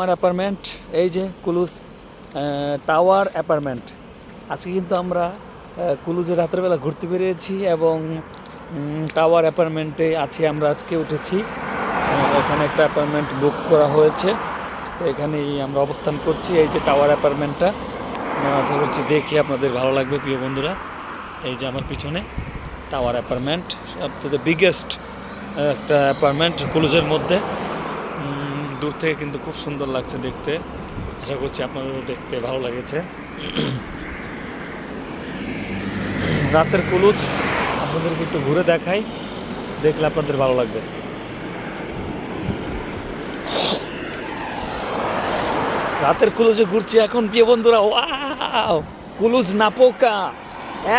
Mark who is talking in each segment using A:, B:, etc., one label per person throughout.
A: আমার অ্যাপার্টমেন্ট এই যে কুলুস টাওয়ার অ্যাপার্টমেন্ট আজকে কিন্তু আমরা কুলুজে রাতের বেলা ঘুরতে বেরিয়েছি এবং টাওয়ার অ্যাপার্টমেন্টে আছি আমরা আজকে উঠেছি। এখানে একটা অ্যাপার্টমেন্ট বুক করা হয়েছে। তো এখানেই আমরা অবস্থান করছি, এই যে টাওয়ার অ্যাপার্টমেন্টটা আশা করছি দেখে আপনাদের ভালো লাগবে, প্রিয় বন্ধুরা। এই যে আমার পিছনে টাওয়ার অ্যাপার্টমেন্ট সব সবথেকে বিগেস্ট একটা অ্যাপার্টমেন্ট কুলুজের মধ্যে। দূর থেকে কিন্তু খুব সুন্দর লাগছে দেখতে। আশা করছি আপনাদেরও দেখতে ভালো লেগেছে। রাতের কুলুজ আপনাদেরকে একটু ঘুরে দেখাই, দেখলে আপনাদের ভালো লাগবে। রাতের কুলুজে ঘুরছি এখন, প্রিয় বন্ধুরা, ওয়াও! কুলুজ নাপোকা,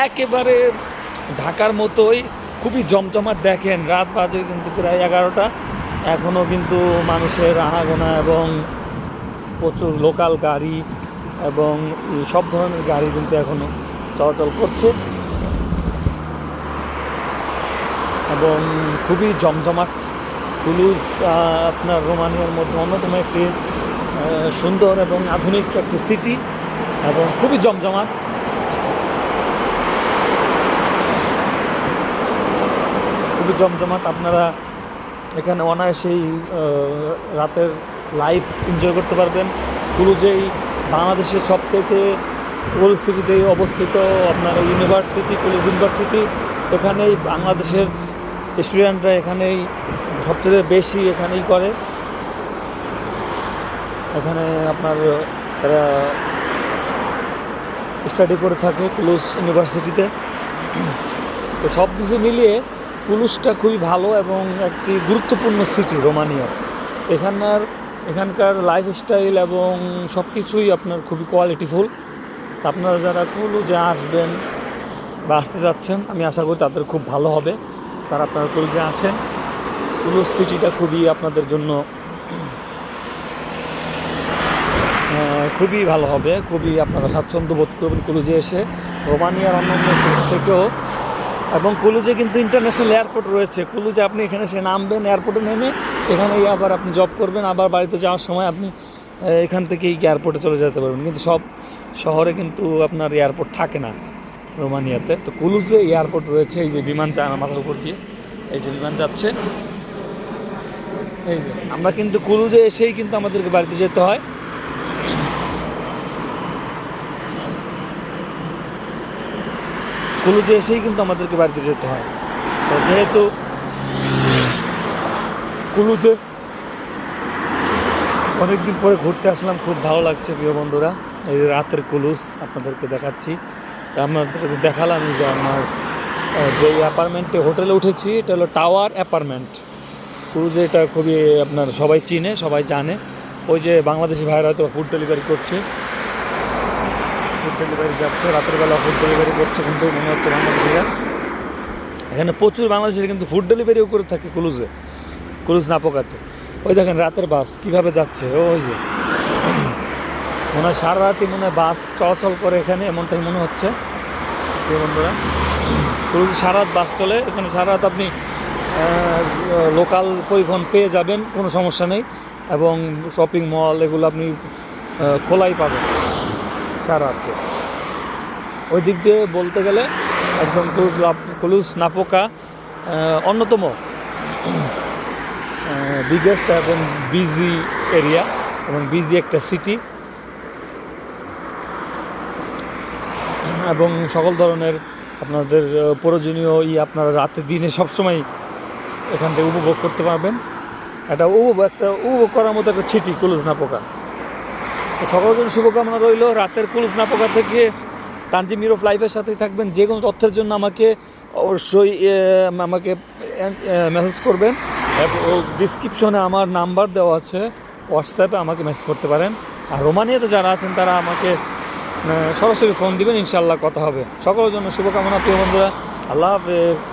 A: একেবারে ঢাকার মতোই, খুবই জমজমাট দেখেন, রাত বাজে কিন্তু প্রায় এগারোটা। এখনও কিন্তু মানুষের আনাগোনা এবং প্রচুর লোকাল গাড়ি এবং সব ধরনের গাড়ি কিন্তু এখনও চলাচল করছে। এবং খুবই জমজমাট কুলুজ আপনার রোমানিয়ার মধ্যে অন্যতম একটি সুন্দর এবং আধুনিক একটি সিটি এবং খুবই জমজমাট। খুবই জমজমাট, আপনারা এখানে অনায়াসেই রাতের লাইফ এনজয় করতে পারবেন। কুলুজেই বাংলাদেশের সবথেকে ওল্ড সিটিতে অবস্থিত আপনার ইউনিভার্সিটি কুলুজ ইউনিভার্সিটি এখানেই বাংলাদেশের স্টুডেন্টরা এখানেই সবথেকে বেশি এখানেই করে। এখানে আপনার, তারা স্টাডি করে থাকে কুলুস ইউনিভার্সিটিতে তো সব কিছু মিলিয়ে কুলুসটা খুবই ভালো এবং একটি গুরুত্বপূর্ণ সিটি রোমানিয়া। এখানকার এখানকার লাইফস্টাইল এবং সব কিছুই আপনার খুবই কোয়ালিটিফুল আপনারা যারা কুলুজে আসবেন বা আসতে যাচ্ছেন, আমি আশা করি তাদের খুব ভালো হবে। তারা আপনারা কুলুজে আসেন। কুলুস সিটিটা খুবই আপনাদের জন্য খুবই ভালো হবে। খুবই আপনারা স্বাচ্ছন্দ্য বোধ করবেন কুলুজে এসে। রোমানিয়ার অন্যান্য সিটি থেকেও এবং কুলুজে কিন্তু ইন্টারন্যাশনাল এয়ারপোর্ট রয়েছে। কুলুজে আপনি এখানে সে নামবেন এয়ারপোর্টে নেমে এখানেই আবার আপনি জব করবেন, আবার বাড়িতে যাওয়ার সময় আপনি এখান থেকেই এয়ারপোর্টে চলে যেতে পারবেন। কিন্তু সব শহরে কিন্তু আপনার এয়ারপোর্ট থাকে না রোমানিয়াতে। তো কুলুজে এয়ারপোর্ট রয়েছে, এই যে বিমান আমার মাথার উপর দিয়ে, এই যে বিমান যাচ্ছে। এই যে, আমরা কিন্তু কুলুজে এসেই কিন্তু আমাদেরকে বাড়িতে যেতে হয়। কুলুজে এসেই কিন্তু আমাদেরকে বাড়িতে যেতে হয়। তো যেহেতু কুলুজে অনেকদিন পরে ঘুরতে আসলাম, খুব ভালো লাগছে প্রিয় বন্ধুরা। এই যে রাতের কুলুস আপনাদেরকে দেখাচ্ছি। তা আপনাদেরকে দেখালাম যে আমার যে অ্যাপার্টমেন্টে হোটেলে উঠেছি, এটা হলো টাওয়ার অ্যাপার্টমেন্ট কুলুজে এটা খুবই আপনার সবাই চিনে, সবাই জানে। ওই যে বাংলাদেশি ভাইরা হয়তো ফুড ডেলিভারি করছে। ফুড ডেলিভারি যাচ্ছে, রাতের বেলা ফুড ডেলিভারি করছে কিন্তু মনে হচ্ছে বাংলাদেশিরা। এখানে প্রচুর বাংলাদেশিরা কিন্তু ফুড ডেলিভারিও করে থাকে কুলুজে, কুলুজ না পোকাতে। ওই দেখেন রাতের বাস কীভাবে যাচ্ছে, ওই যে। মনে হয় সারা রাতই মনে হয় বাস চলাচল করে এখানে, এমনটাই মনে হচ্ছে। বন্ধুরা, কুলুজে সারা রাত বাস চলে, এখানে সারা রাত আপনি লোকাল পরিবহন পেয়ে যাবেন, কোনো সমস্যা নেই। এবং শপিং মল এগুলো আপনি খোলাই পাবেন। সারা রাত্রে। ওই দিক দিয়ে বলতে গেলে একদম লাপ- কুলুজ নাপোকা অন্যতম বিগেস্ট এবং বিজি এরিয়া এবং বিজি একটা সিটি এবং সকল ধরনের আপনাদের প্রয়োজনীয় ই আপনারা রাতে দিনে সবসময় এখান থেকে উপভোগ করতে পারবেন। এটা উপভোগ, একটা উপভোগ করার মতো একটা ছিটি কুলুজ নাপোকা। তো সকলের জন্য শুভকামনা রইল। রাতের কুলুজ নাপোকা থেকে তানজিম অফ লাইফের সাথেই থাকবেন। যে কোনো তথ্যের জন্য আমাকে অবশ্যই আমাকে মেসেজ করবেন। ডিসক্রিপশনে আমার নাম্বার দেওয়া আছে। হোয়াটসঅ্যাপে আমাকে মেসেজ করতে পারেন। আর রোমানিয়াতে যারা আছেন, তারা আমাকে সরাসরি ফোন দিবেন। ইনশাল্লাহ কথা হবে। সকলের জন্য শুভকামনা প্রিয় বন্ধুরা। আল্লাহ হাফেজ।